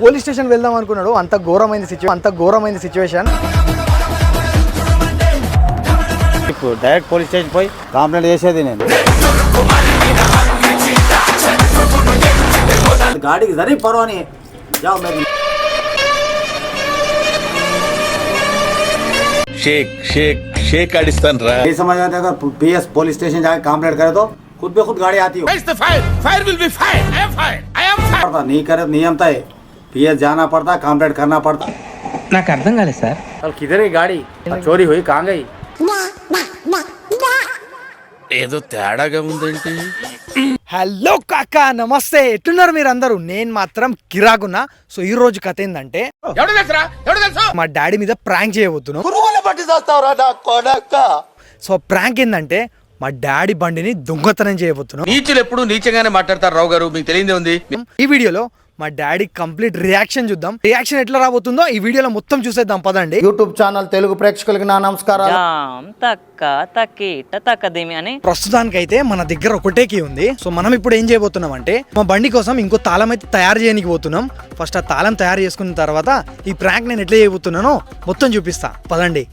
Police station వెళ్దాం అనుకున్నాడు అంత ఘోరమైన సిచ్యువేషన్ అంత ఘోరమైన సిచ్యువేషన్ ఇప్పుడు డైరెక్ట్ పోలీస్ స్టేషన్ పోయి కంప్లైంట్ చేసేది నేను గాడికి జరీ పర్వాని जाओ मेरी షేక్ షేక్ షేక్ ఆడిస్తాను రా ये समझ आता है अगर पीएस पुलिस स्टेशन जाके कंप्लेंट करे तो खुद पे खुद गाड़ी आती हो पड़ता नहीं करे नियम था पीएस जाना पड़ता कंप्लेंट करना पड़ता నాకు అర్థం కాలేదు సార్ कल किधर गई गाड़ी चोरी हुई कहाँ गई ఏదో తేడాగా ఉందేంటి హలో కాకా నమస్తే ఎట్టున్నారు మీరు అందరూ నేను మాత్రం కిరాకున్నా సో ఈ రోజు కథ ఏంటంటే మా డాడీ మీద ప్రాంక్ చేయబోతున్నాం సో ప్రాంక్ ఏంటంటే మా డాడీ బండిని దొంగతనం చేయబోతున్నాం నీచులు ఎప్పుడు నీచంగానే మాట్లాడతారు రావు గారు మీకు తెలియదే ఉంది ఈ వీడియోలో మా డాడీ కంప్లీట్ రియాక్షన్ చూద్దాం. రియాక్షన్ ఎట్లా రాబోతుందో ఈ వీడియోలో మొత్తం చూసేద్దాం పదండి. యూట్యూబ్ ఛానల్ తెలుగు ప్రేక్షకులకి నా నమస్కారాలు. జామ్ తక్క తక్కిట తక్కదిమి అని. ప్రస్తుతానికైతే మన దగ్గర ఒకటే కీ ఉంది. సో మనం ఇప్పుడు ఏం చేయబోతున్నాం అంటే మా బండి కోసం ఇంకో తాళం అయితే తయారు చేయడానికి పోతున్నాం. ఫస్ట్ ఆ తాళం తయారు చేసుకున్న తర్వాత ఈ ప్రాంక్ నేను ఎట్లా చేయబోతున్నానో మొత్తం చూపిస్తా. పదండి.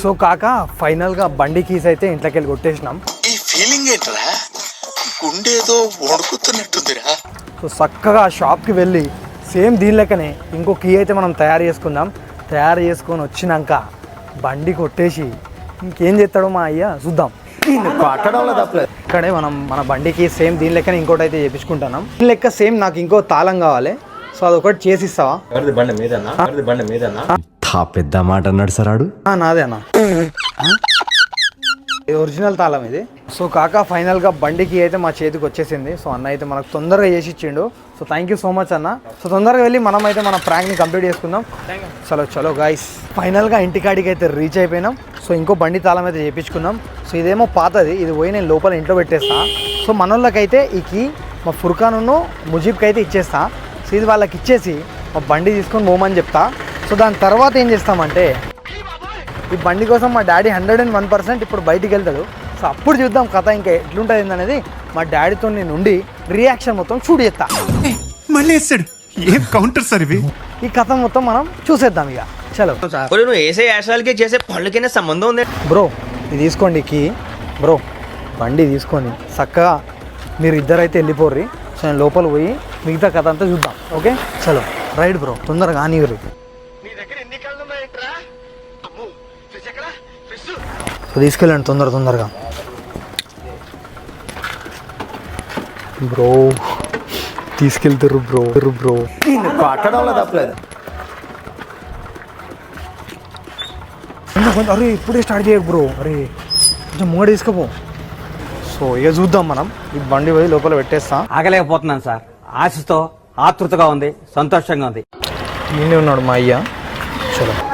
సో కాక ఫైనల్గా బండి కీస్ అయితే ఇంట్లోకి వెళ్ళి కొట్టేసినాం. ఏంట్రా? గుండేదో వణుకుతున్నట్టుందిరా. సో చక్కగా షాప్కి వెళ్ళి సేమ్ దీని లెక్కనే ఇంకో కీ అయితే మనం తయారు చేసుకుందాం. తయారు చేసుకొని వచ్చినాక బండి కొట్టేసి ఇంకేం చేస్తాడో మా అయ్య చూద్దాం. ఇక్కడే మనం మన బండికి సేమ్ దీని లెక్కనే ఇంకోటి అయితే చేపించుకుంటున్నాం. దీని లెక్క సేమ్ నాకు ఇంకో తాళం కావాలి. సో అదొకటి చేసిస్తావా తా పెద్ద మాట అన్నాడు సరాడు ఆ, నాదే అన్న. ఇది ఒరిజినల్ తాళం ఇది. సో కాక ఫైనల్గా బండికి అయితే మా చేతికి వచ్చేసింది. సో అన్న అయితే మనకు తొందరగా చేసి ఇచ్చిండు. So thank you so much అన్న. సో తొందరగా వెళ్ళి మనం అయితే మన ప్రాంక్ని కంప్లీట్ చేసుకుందాం. చలో చలో గాయస్ ఫైనల్గా ఇంటికాడికి అయితే రీచ్ అయిపోయినాం. సో ఇంకో బండి తాళం అయితే చేయించుకున్నాం సో ఇదేమో పాతది. ఇది పోయి నేను లోపల ఇంట్లో పెట్టేస్తా. సో మనోళ్ళకైతే ఈ కీ మా ఫుర్ఖాను ముజీబ్కి అయితే ఇచ్చేస్తా. సో ఇది వాళ్ళకి ఇచ్చేసి మా బండి తీసుకొని పోమని చెప్తా. సో దాని తర్వాత ఏం చేస్తామంటే ఈ బండి కోసం మా daddy hundred and one percent ఇప్పుడు బయటికి వెళ్తాడు. సో అప్పుడు చూద్దాం కథ ఇంకా ఎట్లుంటుంది అనేది మా డాడీతో నేను ఉండి రియాక్షన్ మొత్తం చూడు చేస్తా. మళ్ళీ వేస్తాడు. ఏం కౌంటర్ సార్ ఇవి? ఈ కథ మొత్తం మనం చూసేద్దాం ఇక. చలో. ఒరేయ్, నువ్వు వేసే యాశాలకి చేసే పళ్ళకైనా సంబంధం ఉంది. బ్రో ఇది తీసుకోండి కీ బ్రో బండి తీసుకొని చక్కగా మీరు ఇద్దరైతే వెళ్ళిపోర్రి. సో నేను లోపల పోయి మిగతా కథ అంతా చూద్దాం. ఓకే? చలో. రైట్ బ్రో తొందరగా ఆనివ్వరు సో తీసుకెళ్ళండి తొందర తొందరగా. బ్రో తీసుకెళ్తారు బ్రో బ్రో. పట్టడంలో తప్పలేదు. కొంచెం అరే ఇప్పుడే స్టార్ట్ చేయకు బ్రో. అరే కొంచెం ముంగడ తీసుకుపో. సో ఇక చూద్దాం మనం. ఈ బండి పోయి లోపల పెట్టేస్తాం. ఆగలేకపోతున్నాను సార్. ఆశతో ఆతృతగా ఉంది సంతోషంగా ఉంది. ఈయనే ఉన్నాడు మా అయ్య. చలో.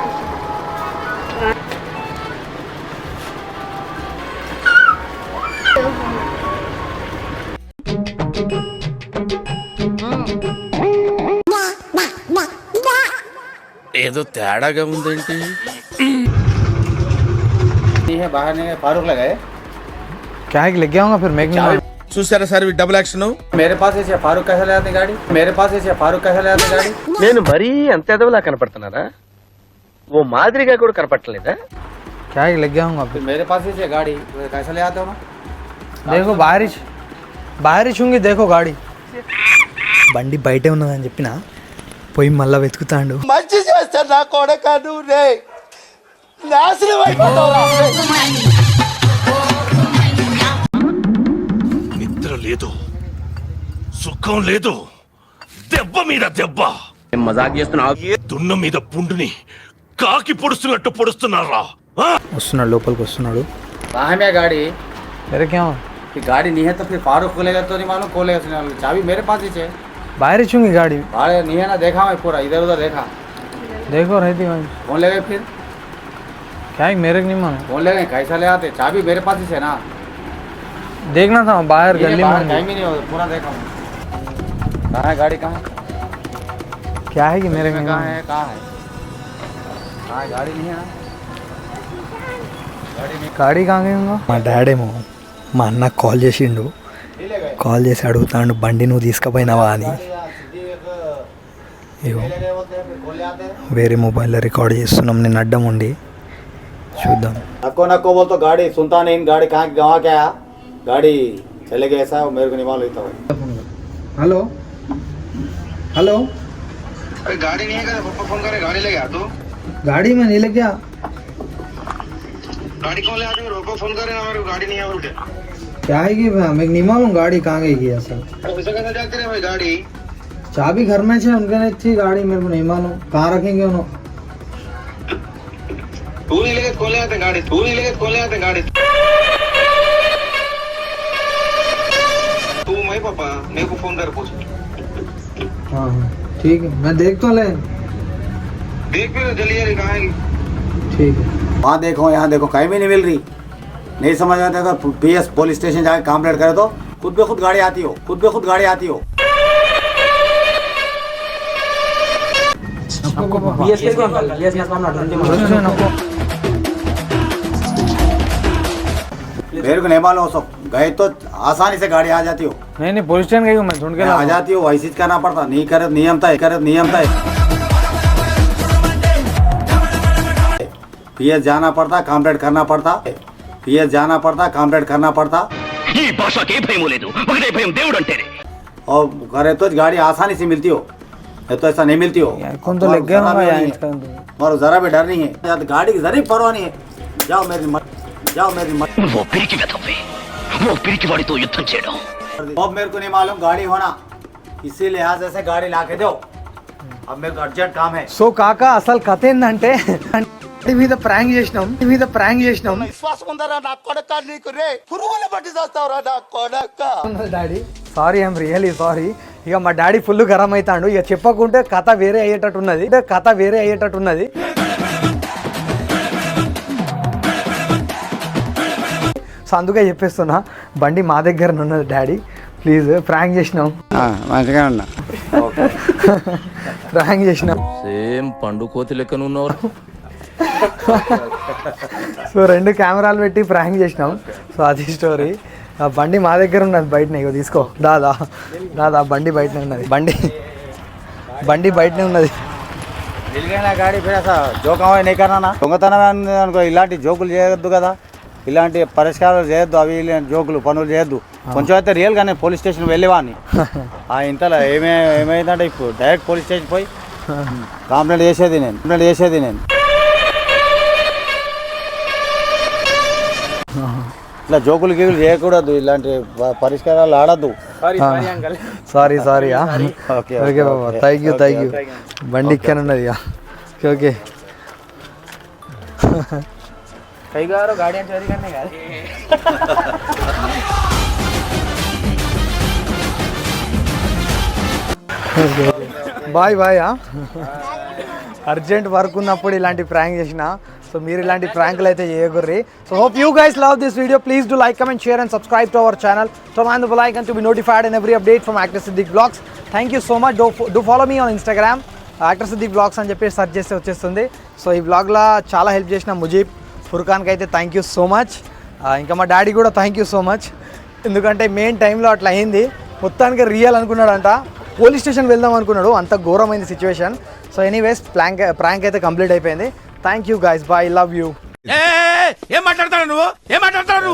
ఏదో తేడాగా ఉందేంటి? క్యాక్ లెగ్గాము ఫిర్ మేక్ చూసారా సార్ డబుల్ యాక్షన్ మేరే ఫారూక్ కసలేదు గాడి మేరే ఫారూక్ కసలేదు గాడి. నేను మరీ అంత ఎదవలా కనపడుతున్నారా ఓ మాదిరిగా కూడా కనపడలేదా క్యాక్ లెగ్గాము ఫిర్ మేరే పాస్ గాడి కసలే ఆదా దేఖో బారిష్ బారిష్ దేఖో గాడి. బండి బయటే ఉన్నదని చెప్పినా? పోయి మళ్ళా వెతుకుతాండు మంచి చేస్తా నా కొడక నువ్వు రే నాశనం అయిపోతావు నిద్ర లేదు సుఖం లేదు దెబ్బ మీద దెబ్బ మజాక్ చేస్తున్నావు ఏ దున్న మీద పుండుని కాకి పొడుస్తున్నట్టు పొడుస్తున్నారా ఆ? వస్తున్నాడు లోపలికి వస్తున్నాడు कहाँ है मेरा गाड़ी मेरे क्या कि गाड़ी नहीं है तो फिर फारूक खोलेगा तो नहीं मालूम खोलेगा उसने मालूम। चाबी मेरे पास ही है बारिश होंगी गाड़ी भाड़े नहीं है ना देखा मैं पूरा इधर उधर देखा देखो रहती वहीं कौन ले गए फिर क्या है मेरे को नहीं मालूम कौन ले गए कैसा ले आते चाबी मेरे पास ही है ना देखना था बाहर ये गली बाहर में टाइम ही नहीं होता पूरा देखा मैं कहाँ है गाड़ी कहाँ है क्या है कि मेरे में में कहाँ है कहाँ है कहाँ है गाड़ी नहीं है ना గాడీ కాగా మా డాడేమో మా అన్న కాల్ చేసిండు కాల్ చేసి అడుగుతాడు బండి నువ్వు తీసుకుపోయినావా అని ఇగో వేరే మొబైల్లో రికార్డ్ చేస్తున్నాం నేను అడ్డం ఉండి చూద్దాం नको नको बोल तो गाड़ी सुनता नहीं गाड़ी कहाँ गवा क्या है गाड़ी चले गए ऐसा मेरे को नहीं मालूम इतना హలో హలో गाड़ी नहीं है क्या पापा फोन करे गाड़ी ले गया तू गाड़ी में नहीं लग गया गाड़ी कौन ले आते रोको फोन करे ना मेरे को गाड़ी नहीं है बोल के क्या है कि मैं नहीं मालूम गाड़ी कहाँ गई है भाई गाड़ी। चाबी घर में से उनके नहीं थी गाड़ी मेरे को नहीं मालूम। कहाँ रखेंगे उन्होंने तू नहीं लेके कौन ले आते गाड़ी तू नहीं लेके कौन ले आते गाड़ी। तू मैं पापा मेरे को फ़ोन कर पूछ। हाँ हाँ ठीक है मैं देख तो ले। देख जल्दी जल्दी कहाँ है। ठीक है। वहाँ देखो यहाँ देखो कहीं भी नहीं मिल रही। नहीं समझ में आता अगर पी एस पुलिस स्टेशन जाके कंप्लेंट करे तो खुद पे खुद गाड़ी आती हो खुद पे खुद गाड़ी आती हो मेरे को नहीं मालूम सब गए तो आसानी से गाड़ी आ जाती हो नहीं नहीं पुलिस स्टेशन गई हूँ मैं ढूंढ के आ जाती हो वैसे करना पड़ता नहीं करे तो नियम था करे तो नियम था पीएस जाना पड़ता कंप्लेंट करना पड़ता पीएस जाना पड़ता कंप्लेंट करना पड़ता ఈ భాషకే భయం లేదు ఒకటే భయం దేవుడు అంటేనే और करे तो गाड़ी आसानी से मिलती हो नहीं तो ऐसा नहीं मिलती हो कौन तो लग गया जरा होगा भी यार नहीं इसका है। और जरा भी डर नहीं है या तो गाड़ी की जरा भी परवाह नहीं है जाओ मेरी मत जाओ मेरी मत ఓ పిరికి వెతవే ఓ పిరికి వాడితో యుద్ధం చేయడం अब मेरे को नहीं मालूम गाड़ी होना इसी लिहाज से गाड़ी ला के दो अब मेरे को अर्जेंट काम है సో కాక అసలు కథ ఏంటంటే ఇంటి మీద ప్రాంక్ చేసినాం ఇంటి మీద ప్రాంక్ చేసినాం. విశ్వాసం ఉందరా నా కొడక నీకు రే. పురుగుల పట్టి చేస్తావురా నా కొడక. Daddy? Sorry I'm really sorry ఇక మా డాడీ ఫుల్ గరం అవుతాడు. ఇక చెప్పకుంటే కథ వేరే అయ్యేటట్టు ఉన్నది అంటే కథ వేరే అయ్యేటట్టు ఉన్నది సో అందుకే చెప్పేస్తున్నా బండి మా దగ్గర ఉన్నది డాడీ. ప్లీజ్ ప్రాంక్ చేసినాం. మంచిగా ఉన్నా. ప్రాంక్ చేసినాం. సేమ్ పండు కోతి లెక్కన ఉన్నవారు. సో రెండు కెమెరాలు పెట్టి ప్రాంక్ చేసినాం. సో అది స్టోరీ ఆ బండి మా దగ్గర ఉన్నది బయటనే ఇగో తీసుకో. దాదా దాదా బండి బయటనే ఉన్నది. బండి బండి బయటనే ఉన్నది. జోకం దొంగతనం అనుకో ఇలాంటి జోకులు చేయొద్దు కదా. ఇలాంటి పరిష్కారాలు చేయొద్దు అవి జోకులు పనులు చేయొద్దు. కొంచెం అయితే రియల్గానే పోలీస్ స్టేషన్ వెళ్ళేవాడిని. ఆ ఇంతలో ఏమే ఏమైందంటే ఇప్పుడు డైరెక్ట్ పోలీస్ స్టేషన్ పోయి కంప్లైంట్ చేసేది నేను కంప్లైంట్ చేసేది నేను. ఇట్లా జోకులు గీకులు చేయకూడదు ఇలాంటి పరిష్కారాలు ఆడద్దు. సారీ సారీ ఓకే, ఓకే బాబా థ్యాంక్ యూ థ్యాంక్ యూ బండి ఇక్కడ ఉన్నది ఇక. Okay okay bye bye. Urgent work ఉన్నప్పుడు ఇలాంటి ప్రాంక్ చేసిన సో మీరు ఇలాంటి ప్రాంకులు అయితే చేయకూర్రి. So hope you guys love this video please do like comment share and subscribe to our channel so man the like and to be notified and every update from actor Siddiq blogs thank you so much do do follow me on Instagram actor Siddiq blogs అని చెప్పి search చేస్తే వచ్చేస్తుంది. So ఈ బ్లాగ్లో చాలా help చేసిన ముజీబ్ ఫుర్ఖాన్కి అయితే thank you so much ఇంకా మా డాడీ కూడా థ్యాంక్ యూ సో మచ్ ఎందుకంటే మెయిన్ టైంలో అట్లా అయింది. మొత్తానికి రియల్ అనుకున్నాడంట. పోలీస్ స్టేషన్ వెళ్దాం అనుకున్నాడు. అంత ఘోరమైన situation so anyways plank prank అయితే కంప్లీట్ అయిపోయింది. Thank you guys bye love you ఏం మాట్లాడతాడు నువ్వు? ఏం మాట్లాడతాడు